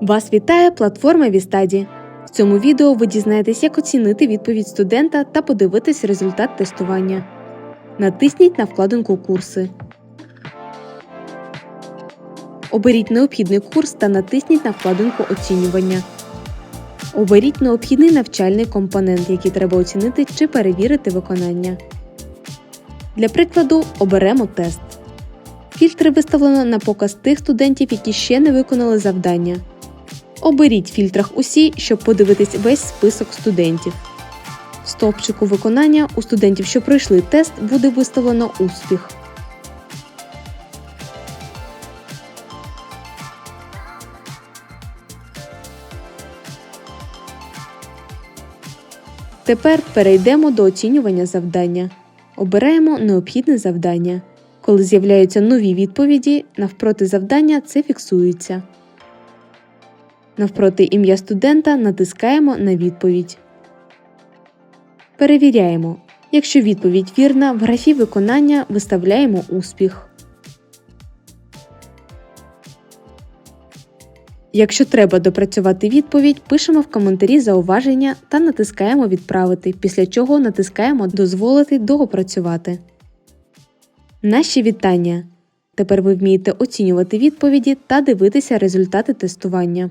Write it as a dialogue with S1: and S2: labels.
S1: Вас вітає платформа Вістаді. В цьому відео ви дізнаєтесь, як оцінити відповідь студента та подивитись результат тестування. Натисніть на вкладинку Курси. Оберіть необхідний курс та натисніть на вкладинку Оцінювання. Оберіть необхідний навчальний компонент, який треба оцінити чи перевірити виконання. Для прикладу оберемо тест. Фільтри виставлено на показ тих студентів, які ще не виконали завдання. Оберіть в фільтрах усі, щоб подивитись весь список студентів. В стовпчику виконання у студентів, що пройшли тест, буде виставлено успіх. Тепер перейдемо до оцінювання завдання. Обираємо необхідне завдання. Коли з'являються нові відповіді, навпроти завдання це фіксується. Навпроти ім'я студента натискаємо на відповідь. Перевіряємо. Якщо відповідь вірна, в графі виконання виставляємо успіх. Якщо треба допрацювати відповідь, пишемо в коментарі зауваження та натискаємо Відправити, після чого натискаємо Дозволити доопрацювати. Наші вітання! Тепер ви вмієте оцінювати відповіді та дивитися результати тестування.